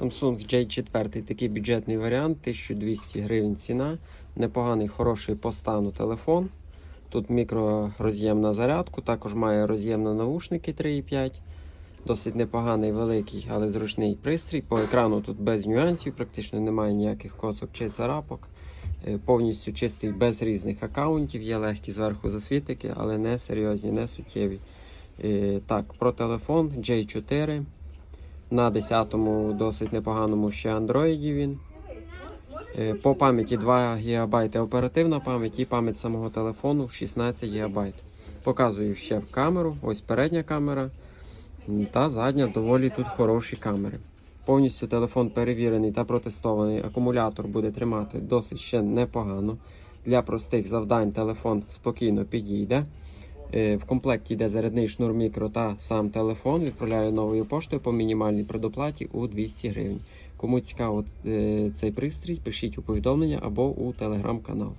Samsung J4 такий бюджетний варіант, 1200 гривень ціна. Непоганий, хороший по стану телефон. Тут мікророз'єм на зарядку, також має роз'єм на наушники 3,5. Досить непоганий, великий, але зручний пристрій. По екрану тут без нюансів, практично немає ніяких косок чи царапок. Е, Повністю чистий без різних аккаунтів. Є легкі зверху засвітики, але не серйозні, не суттєві. Е, Так, про телефон J4. На 10-му досить непоганому ще Android він. Е, По пам'яті 2 ГБ оперативна пам'ять і пам'ять самого телефону 16 ГБ. Показую ще камеру. Ось передня камера. Та задня доволі тут хороші камери. Повністю телефон перевірений та протестований. Акумулятор буде тримати досить ще непогано. Для простих завдань телефон спокійно підійде. Е, В комплекті йде зарядний шнур мікро та сам телефон. Відправляю новою поштою по мінімальній предоплаті у 200 гривень. Кому цікаво е, цей пристрій, пишіть у повідомлення або у телеграм-канал.